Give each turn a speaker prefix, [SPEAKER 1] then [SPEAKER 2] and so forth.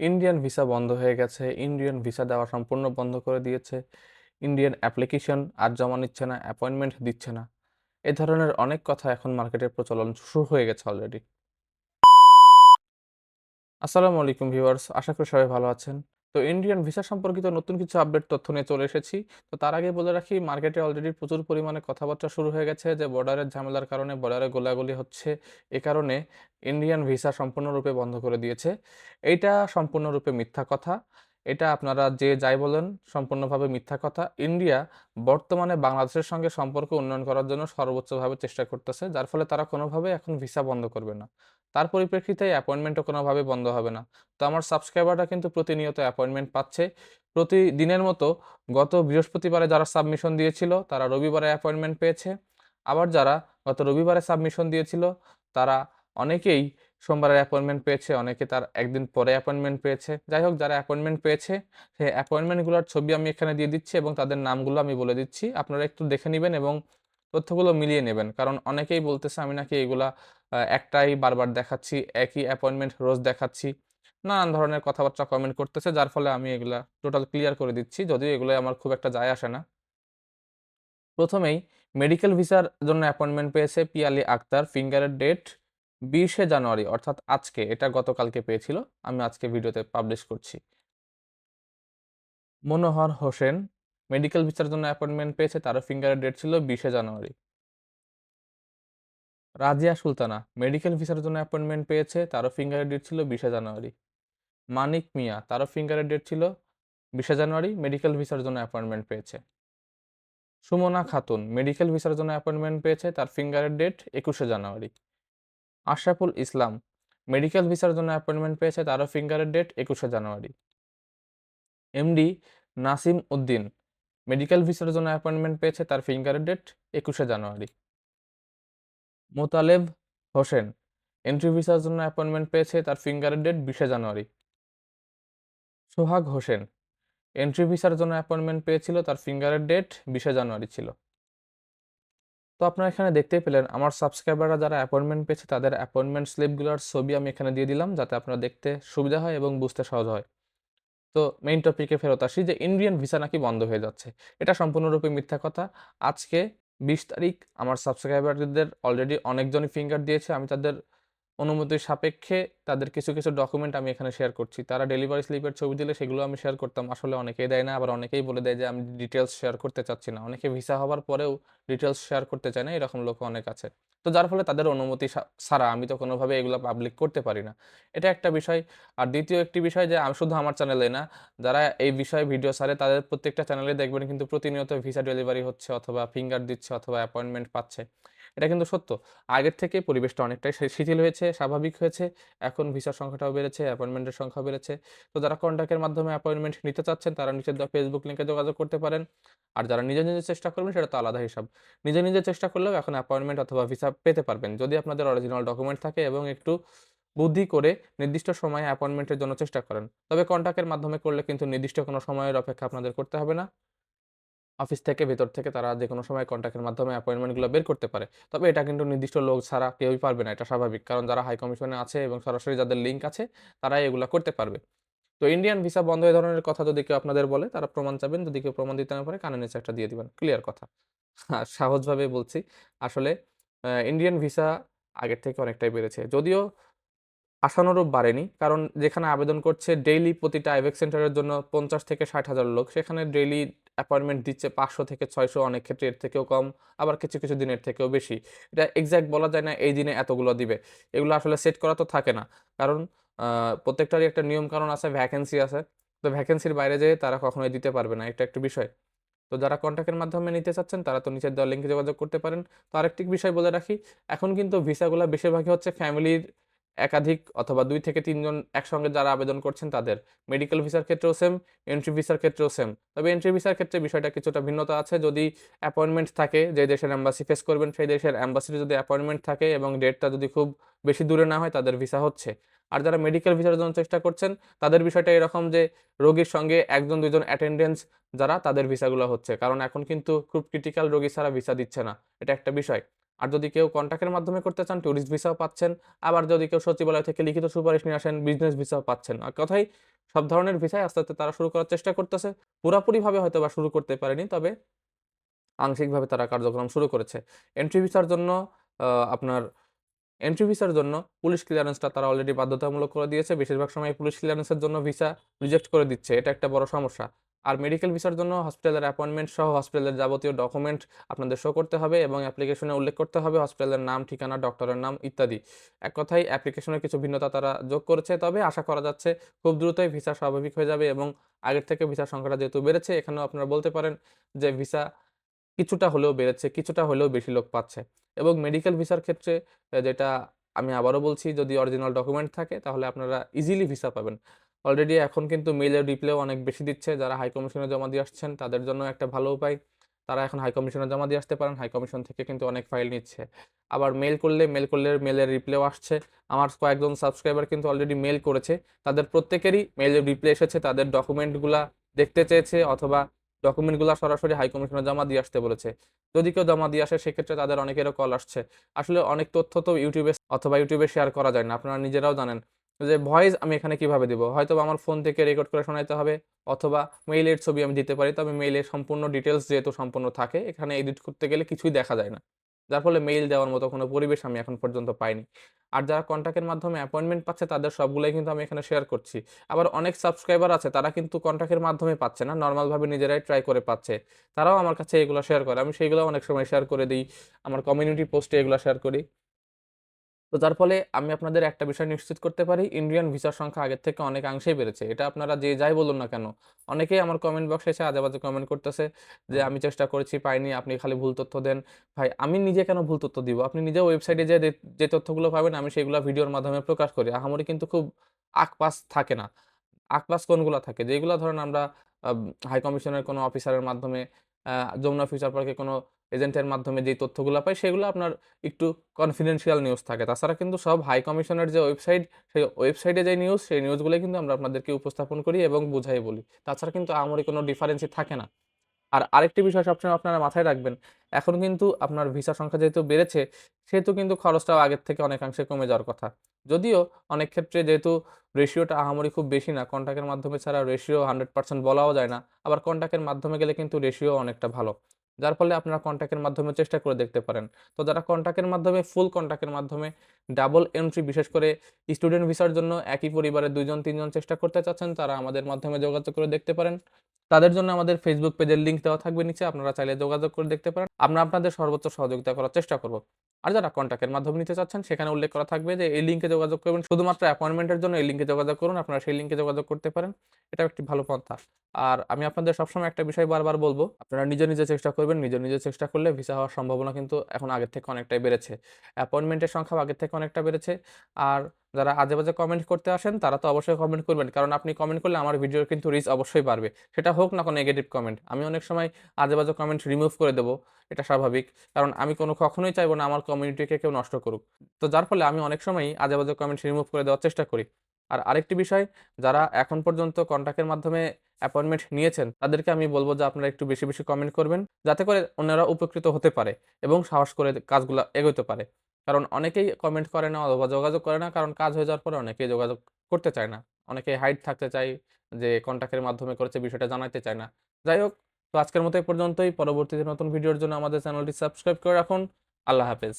[SPEAKER 1] Indian visa বন্ধ হয়ে গেছে ইন্ডিয়ান ভিসা দেওয়া সম্পূর্ণ বন্ধ করে দিয়েছে ইন্ডিয়ান অ্যাপ্লিকেশন আর জমা নিচ্ছে না অ্যাপয়েন্টমেন্ট দিচ্ছে না। এ ধরনের অনেক কথা এখন মার্কেটের প্রচলন শুরু হয়ে গেছে অলরেডি আসসালামু আলাইকুম ভিউয়ার্স, আশা করি সবাই ভালো আছেন। তো ইন্ডিয়ান ভিসা সম্পর্কিত নতুন কিছু আপডেট তথ্য নিয়ে চলে এসেছি। তো তার আগে বলে রাখি মার্কেটে অলরেডি প্রচুর পরিমাণে কথাবার্তা শুরু হয়ে গেছে যে বর্ডারের ঝামেলার কারণে বর্ডারে গোলাগুলি হচ্ছে। এ কারণে ইন্ডিয়ান ভিসা সম্পূর্ণরূপে বন্ধ করে দিয়েছে। এইটা সম্পূর্ণরূপে মিথ্যা কথা। এটা আপনারা যে যাই বলেন, সম্পূর্ণভাবে মিথ্যা কথা। ইন্ডিয়া বর্তমানে বাংলাদেশের সঙ্গে সম্পর্ক উন্নয়ন করার জন্য সর্বোচ্চভাবে চেষ্টা করতেছে, যার ফলে তারা কোনোভাবে এখন ভিসা বন্ধ করবে না। তার পরিপ্রেক্ষিতে অ্যাপয়েন্টমেন্টও কোনোভাবে বন্ধ হবে না। তো আমার সাবস্ক্রাইবাররা কিন্তু প্রতিনিয়ত অ্যাপয়েন্টমেন্ট পাচ্ছে। প্রতিদিনের মতো গত বৃহস্পতিবারে যারা সাবমিশন দিয়েছিল, তারা রবিবারে অ্যাপয়েন্টমেন্ট পেয়েছে। আবার যারা গত রবিবারে সাবমিশন দিয়েছিল, তারা অনেকেই সোমবারের অ্যাপয়েন্টমেন্ট পেয়েছে, অনেকে তার একদিন পরে অ্যাপয়েন্টমেন্ট পেয়েছে। যাই হোক, যারা অ্যাপয়েন্টমেন্ট পেয়েছে সেই অ্যাপয়েন্টমেন্টগুলোর ছবি আমি এখানে দিয়ে দিচ্ছি এবং তাদের নামগুলো আমি বলে দিচ্ছি। আপনারা একটু দেখে নেবেন এবং তথ্যগুলো মিলিয়ে নেবেন। কারণ অনেকেই বলতেছে, আমি নাকি এগুলা একটাই বারবার দেখাচ্ছি, একই অ্যাপয়েন্টমেন্ট রোজ দেখাচ্ছি। নানান ধরনের কথাবার্তা কমেন্ট করতেছে, যার ফলে আমি এগুলা টোটাল ক্লিয়ার করে দিচ্ছি, যদিও এগুলো আমার খুব একটা যায় আসে না। প্রথমেই মেডিকেল ভিসার জন্য অ্যাপয়েন্টমেন্ট পেয়েছে পিয়ালি আক্তার ফিঙ্গারের ডেট বিশে জানুয়ারি, অর্থাৎ আজকে, এটা গতকালকে পেয়েছিল, আমি আজকে ভিডিওতে পাবলিশ করছি। মনোহর হোসেন মেডিকেল ভিসার জন্য অ্যাপয়েন্টমেন্ট পেয়েছে, তারও ফিঙ্গারের ডেট ছিল বিশে জানুয়ারি। রাজিয়া সুলতানা মেডিকেল ভিসার জন্য অ্যাপয়েন্টমেন্ট পেয়েছে, তারও ফিঙ্গারের ডেট ছিল বিশে জানুয়ারি। মানিক মিয়া, তারও ফিঙ্গারের ডেট ছিল বিশে জানুয়ারি মেডিকেল ভিসার জন্য অ্যাপয়েন্টমেন্ট পেয়েছে। সুমনা খাতুন মেডিকেল ভিসার জন্য অ্যাপয়েন্টমেন্ট পেয়েছে, তার ফিঙ্গারের ডেট একুশে জানুয়ারি। আশরাফুল ইসলাম, মেডিকেল ভিসার জন্য অ্যাপয়েন্টমেন্ট পেয়েছে তারও ফিঙ্গারের ডেট একুশে জানুয়ারি। এমডি নাসিম উদ্দিন, মেডিকেল ভিসার জন্য অ্যাপয়েন্টমেন্ট পেয়েছে তার ফিঙ্গারের ডেট একুশে জানুয়ারি। মোতালেব হোসেন, এন্ট্রি ভিসার জন্য অ্যাপয়েন্টমেন্ট পেয়েছে তার ফিঙ্গারের ডেট বিশে জানুয়ারি। সোহাগ হোসেন, এন্ট্রি ভিসার জন্য অ্যাপয়েন্টমেন্ট পেয়েছিল তার ফিঙ্গারের ডেট বিশে জানুয়ারি ছিল। তো আপনারা এখানে দেখতেই পেলেন, আমার সাবস্ক্রাইবাররা যারা অ্যাপয়েন্টমেন্ট পেয়েছে, তাদের অ্যাপয়েন্টমেন্ট স্লিপগুলোর ছবি আমি এখানে দিয়ে দিলাম যাতে আপনারা দেখতে সুবিধা হয় এবং বুঝতে সহজ হয়। তো মেইন টপিকে ফেরত আসি যে ইন্ডিয়ান ভিসা নাকি বন্ধ হয়ে যাচ্ছে। এটা সম্পূর্ণরূপে মিথ্যা কথা। আজকে বিশ তারিখ, আমার সাবস্ক্রাইবারদের অলরেডি অনেকজনই ফিঙ্গার দিয়েছে, আমি তাদের অনুমতির সাপেক্ষে তাদের কিছু কিছু ডকুমেন্ট আমি এখানে শেয়ার করছি। তারা ডেলিভারি স্লিপের ছবি দিলে সেগুলো আমি শেয়ার করতাম। আসলে অনেকেই দেয় না, আবার অনেকেই বলে দেয় যে, আমি ডিটেলস শেয়ার করতে চাচ্ছি না। অনেকে ভিসা হওয়ার পরেও ডিটেলস শেয়ার করতে চায় না, এরকম লোক অনেক আছে। তো যার ফলে তাদের অনুমতি ছাড়া আমি তো কোনোভাবে এগুলো পাবলিক করতে পারি না। এটা একটা বিষয়। আর দ্বিতীয় একটি বিষয় যে, আমি শুধু আমার চ্যানেলে না, যারা এই বিষয়ে ভিডিও সারে তাদের প্রত্যেকটা চ্যানেলে দেখবেন কিন্তু প্রতিনিয়ত ভিসা ডেলিভারি হচ্ছে অথবা ফিঙ্গার দিচ্ছে অথবা অ্যাপয়েন্টমেন্ট পাচ্ছে। এটা কিন্তু সত্য। আগের থেকে পরিবেশটা অনেকটাই শিথিল হয়েছে, স্বাভাবিক হয়েছে। এখন ভিসার সংখ্যাটাও বেড়েছে, অ্যাপয়েন্টমেন্টের সংখ্যা বেড়েছে। তো যারা কন্ট্যাক্টের মাধ্যমে অ্যাপয়েন্টমেন্ট নিতে চাচ্ছেন, তারা নিচের ফেসবুক লিঙ্কে যোগাযোগ করতে পারেন। আর যারা নিজে নিজে চেষ্টা করবেন, সেটা তো আলাদা হিসাব। নিজে নিজে চেষ্টা করলেও এখন অ্যাপয়েন্টমেন্ট অথবা ভিসা পেতে পারবেন। যদি আপনাদের অরিজিনাল ডকুমেন্ট থাকে এবং একটু বুদ্ধি করে নির্দিষ্ট সময়ে অ্যাপয়েন্টমেন্টের জন্য চেষ্টা করেন। তবে কন্ট্যাক্টের মাধ্যমে করলে কিন্তু নির্দিষ্ট কোনো সময়ের অপেক্ষা আপনাদের করতে হবে না। অফিস থেকে ভেতর থেকে তারা যে কোনো সময় কন্ট্যাক্টের মাধ্যমে অ্যাপয়েন্টমেন্টগুলো বের করতে পারে। তবে এটা কিন্তু নির্দিষ্ট লোক ছাড়া কেউই পারবে না, এটা স্বাভাবিক। কারণ যারা হাই কমিশনে আছে এবং সরাসরি যাদের লিঙ্ক আছে, তারাই এগুলো করতে পারবে। তো ইন্ডিয়ান ভিসা বন্ধ এই ধরনের কথা যদি কেউ আপনাদের বলে, তারা প্রমাণ চাবেন। যদি কেউ প্রমাণ দিতে না পারে, কানে নিচে একটা দিয়ে দিবেন। ক্লিয়ার কথা। সহজভাবে বলছি, আসলে ইন্ডিয়ান ভিসা আগের থেকে অনেকটাই বেড়েছে। যদিও আশানুরূপ বাড়েনি, কারণ যেখানে আবেদন করছে ডেইলি প্রতিটা আইভেক সেন্টারের জন্য পঞ্চাশ থেকে ষাট হাজার লোক, সেখানে ডেইলি অ্যাপয়েন্টমেন্ট দিচ্ছে পাঁচশো থেকে ছয়শো, অনেক ক্ষেত্রে এর থেকেও কম, আবার কিছু কিছু দিনের থেকেও বেশি। এটা এক্স্যাক্ট বলা যায় না, এই দিনে এতগুলো দিবে। এগুলো আসলে সেট করা তো থাকে না। কারণ প্রত্যেকটারই একটা নিয়ম কারণ আছে ভ্যাকেন্সি আছে। তো ভ্যাকেন্সির বাইরে যেয়ে তারা কখনোই দিতে পারবে না, এটা একটা বিষয়। তো যারা কন্ট্যাক্টের মাধ্যমে নিতে চাচ্ছেন, তারা তো নিচের দেওয়া লিঙ্কে যোগাযোগ করতে পারেন। তো আরেকটি বিষয় বলে রাখি, এখন কিন্তু ভিসাগুলো বেশিরভাগই হচ্ছে ফ্যামিলির একাধিক অথবা দুই থেকে তিনজন একসঙ্গে যারা আবেদন করছেন তাদের মেডিকেল ভিসার ক্ষেত্রেও সেম এন্ট্রি ভিসার ক্ষেত্রেও সেম তবে এন্ট্রি ভিসার ক্ষেত্রে বিষয়টা কিছুটা ভিন্নতা আছে। যদি অ্যাপয়েন্টমেন্ট থাকে, যে দেশের অ্যাম্বাসি ফেস করবেন, সেই দেশের অ্যাম্বাসির যদি অ্যাপয়েন্টমেন্ট থাকে এবং ডেটটা যদি খুব বেশি দূরে না হয়, তাদের ভিসা হচ্ছে। আর যারা মেডিকেল ভিসার জন্য চেষ্টা করছেন, তাদের বিষয়টা এরকম যে, রোগীর সঙ্গে একজন দুজন অ্যাটেন্ডেন্স যারা, তাদের ভিসাগুলো হচ্ছে। কারণ এখন কিন্তু খুব ক্রিটিক্যাল রোগী ছাড়া ভিসা দিচ্ছে না। এটা একটা বিষয়। আর যদি কেউ কন্ট্যাক্টের মাধ্যমে করতে চান ট্যুরিস্ট ভিসাও পাচ্ছেন আবার যদি কেউ সচিবালয় থেকে লিখিত সুপারিশ নিয়ে আসেন বিজনেস ভিসাও পাচ্ছেন আর কথাই সব ধরনের ভিসাই আস্তে, আস্তে তারা শুরু করার চেষ্টা করতেছে। পুরাপুরিভাবে হয়তোবা শুরু করতে পারেনি। তবে আংশিকভাবে তারা কার্যক্রম শুরু করেছে। এন্ট্রি ভিসার জন্য আপনার এন্ট্রি ভিসার জন্য পুলিশ ক্লিয়ারেন্সটা তারা অলরেডি বাধ্যতামূলক করে দিয়েছে। বেশিরভাগ সময় পুলিশ ক্লিয়ারেন্সের জন্য ভিসা রিজেক্ট করে দিচ্ছে। এটা একটা বড় সমস্যা। আর মেডিকেল ভিসার জন্য হসপিটালের অ্যাপয়েন্টমেন্ট সহ হসপিটালের যাবতীয় ডকুমেন্ট আপনাদের শো করতে হবে এবং অ্যাপ্লিকেশনে উল্লেখ করতে হবে হসপিটালের নাম, ঠিকানা, ডক্টরের নাম ইত্যাদি। এক কথায় অ্যাপ্লিকেশনের কিছু ভিন্নতা তারা যোগ করেছে। তবে আশা করা যাচ্ছে খুব দ্রুতই ভিসা স্বাভাবিক হয়ে যাবে এবং আগের থেকে ভিসার সংখ্যাটা যেহেতু বেড়েছে এখানেও আপনারা বলতে পারেন যে ভিসা কিছুটা হলেও বেড়েছে, কিছুটা হলেও বেশি লোক পাচ্ছে। এবং মেডিকেল ভিসার ক্ষেত্রে যেটা আমি আবারও বলছি যদি অরিজিনাল ডকুমেন্ট থাকে তাহলে আপনারা ইজিলি ভিসা পাবেন। অলরেডি এখন কিন্তু মেইলের রিপ্লাইও অনেক বেশি দিচ্ছে। যারা হাই কমিশনে জমা দিয়ে আসছেন, তাদের জন্য একটা ভালো উপায়। তারা এখন হাই কমিশনে জমা দিয়ে আসতে পারেন। হাই কমিশন থেকে কিন্তু অনেক ফাইল নিচ্ছে। আবার মেল করলে মেল করলে মেইলের রিপ্লাইও আসছে। আমার কয়েকজন সাবস্ক্রাইবার কিন্তু অলরেডি মেল করেছে। তাদের প্রত্যেকেরই মেইলের রিপ্লাই এসেছে। তাদের ডকুমেন্টগুলা দেখতে চেয়েছে অথবা ডকুমেন্টগুলা সরাসরি হাই কমিশনে জমা দিয়ে আসতে বলেছে। যদি কেউ জমা দিয়ে আসে, সেক্ষেত্রে তাদের অনেকেরও কল আসছে। আসলে অনেক তথ্য তো ইউটিউবে অথবা ইউটিউবে শেয়ার করা যায় না। আপনারা নিজেরাও জানেন যে ভয়েস আমি এখানে কীভাবে দিব? হয়তোবা আমার ফোন থেকে রেকর্ড করে শোনাইতে হবে, অথবা মেইলের ছবি আমি দিতে পারি। তবে মেইলের সম্পূর্ণ ডিটেলস যেহেতু সম্পূর্ণ থাকে, এখানে এডিট করতে গেলে কিছুই দেখা যায় না। যার ফলে মেইল দেওয়ার মতো কোনো পরিবেশ আমি এখন পর্যন্ত পাইনি। আর যারা কন্টাক্টের মাধ্যমে অ্যাপয়েন্টমেন্ট পাচ্ছে, তাদের সবগুলোই কিন্তু আমি এখানে শেয়ার করছি। আবার অনেক সাবস্ক্রাইবার আছে, তারা কিন্তু কন্টাক্টের মাধ্যমে পাচ্ছে না। নর্মালভাবে নিজেরাই ট্রাই করে পাচ্ছে। তারাও আমার কাছে এগুলো শেয়ার করে। আমি সেইগুলাও অনেক সময় শেয়ার করে দিই, আমার কমিউনিটি পোস্টে এগুলো শেয়ার করি। তো যার ফলে আমি আপনাদের একটা বিষয় নিশ্চিত করতে পারি ইন্ডিয়ান ভিসার সংখ্যা আগের থেকে অনেকাংশেই বেড়েছে। এটা আপনারা যে যাই বলুন না কেন। অনেকেই আমার কমেন্ট বক্সে এসে আজে-বাজে কমেন্ট করতেছে যে, "আমি চেষ্টা করেছি পাইনি, আপনি খালি ভুল তথ্য দেন।" ভাই আমি নিজে কেন ভুল তথ্য দিব? আপনি নিজেও ওয়েবসাইটে যে, যে তথ্যগুলো পাবেন আমি সেগুলা ভিডিওর মাধ্যমে প্রকাশ করি। আহামরি কিন্তু খুব আক-পাস থাকে না। আক-পাস কোনগুলা থাকে? যেগুলা ধরেন আমরা হাই কমিশনের কোনো অফিসারের মাধ্যমে যমুনা ফিউচার পার্কে কোনো এজেন্টের মাধ্যমে যেই তথ্যগুলো পাই সেগুলো আপনার একটু কনফিডেন্সিয়াল নিউজ থাকে। তাছাড়া কিন্তু সব হাই কমিশনের যে ওয়েবসাইট সেই ওয়েবসাইটে যে নিউজ সেই নিউজগুলো কিন্তু আমরা আপনাদেরকে উপস্থাপন করি এবং বুঝাই বলি। তাছাড়া কিন্তু আমারই কোনো ডিফারেন্সই থাকে না। আর আরেকটি বিষয় সবসময় আপনারা মাথায় রাখবেন। এখন কিন্তু আপনার ভিসা সংখ্যা যেহেতু বেড়েছে সেহেতু কিন্তু খরচটাও আগের থেকে অনেকাংশে কমে যাওয়ার কথা। যদিও অনেক ক্ষেত্রে যেহেতু রেশিওটা আহামরি খুব বেশি না, কন্ট্যাক্টের মাধ্যমে ছাড়া রেশিও 100% বলাও যায় না। আবার কন্ট্যাক্টের মাধ্যমে গেলে কিন্তু রেশিও অনেকটা ভালো। যার ফলে আপনারা কন্ট্যাক্টের মাধ্যমে চেষ্টা করে দেখতে পারেন। তো যারা কন্ট্যাক্টের মাধ্যমে ফুল কন্ট্যাক্টের মাধ্যমে ডাবল এন্ট্রি বিশেষ করে স্টুডেন্ট ভিসার জন্য একই পরিবারে দুজন তিনজন চেষ্টা করতে চাচ্ছেন, তারা আমাদের মাধ্যমে যোগাযোগ করে দেখতে পারেন। তাদের জন্য আমাদের ফেসবুক পেজের লিঙ্ক দেওয়া থাকবে নিচে। আপনারা চাইলে যোগাযোগ করে দেখতে পারেন। আমরা আপনাদের সর্বোচ্চ সহযোগিতা করার চেষ্টা করব। আর যারা কন্ট্যাক্টের মাধ্যমে নিতে চাচ্ছেন সেখানে উল্লেখ করা থাকবে যে এই লিঙ্কে যোগাযোগ করবেন। শুধুমাত্র অ্যাপয়েন্টমেন্টের জন্য এই লিঙ্কে যোগাযোগ করুন। আপনারা সেই লিঙ্কে যোগাযোগ করতে পারেন। এটাও একটি ভালো পন্থা। আর আমি আপনাদের সবসময় একটা বিষয় বারবার বলব আপনারা নিজে, নিজে চেষ্টা করবেন। নিজে, নিজে চেষ্টা করলে ভিসা হওয়ার সম্ভাবনা কিন্তু এখন আগের থেকে অনেকটাই বেড়েছে। অ্যাপয়েন্টমেন্টের সংখ্যা আগের থেকে অনেকটা বেড়েছে। আর যারা আজে-বাজে কমেন্ট করতে আসেন তারা তো অবশ্যই কমেন্ট করবেন। কারণ আপনি কমেন্ট করলে আমার ভিডিওর কিন্তু রিচ অবশ্যই বাড়বে। সেটা হোক না কোনো নেগেটিভ কমেন্ট। আমি অনেক সময় আজে-বাজে কমেন্ট রিমুভ করে দেব। এটা স্বাভাবিক। কারণ আমি কোনো কখনোই চাইব না আমার কমিউনিটিকে কেউ নষ্ট করুক। তো যার ফলে আমি অনেক সময়ই আজে-বাজে কমেন্ট রিমুভ করে দেওয়ার চেষ্টা করি। আর আরেকটি বিষয় যারা এখন পর্যন্ত কন্টাক্টের মাধ্যমে অ্যাপয়েন্টমেন্ট নিয়েছেন তাদেরকে আমি বলব যে আপনারা একটু বেশি, বেশি কমেন্ট করবেন। যাতে করে অন্যরা উপকৃত হতে পারে এবং সাহস করে কাজগুলো এগোতে পারে। কারণ অনেকেই কমেন্ট করে না অথবা যোগাযোগ করে না, কারণ কাজ হয়ে যাওয়ার পরে অনেকেই যোগাযোগ করতে চায় না। অনেকেই হাইট থাকতে চায় যে কন্ট্যাক্টের মাধ্যমে করেছে, বিষয়টা জানাতে চায় না। যাই হোক, তো আজকের মতো এই পর্যন্তই। পরবর্তীতে নতুন ভিডিওর জন্য আমাদের চ্যানেলটি সাবস্ক্রাইব করে রাখুন। আল্লাহ হাফেজ।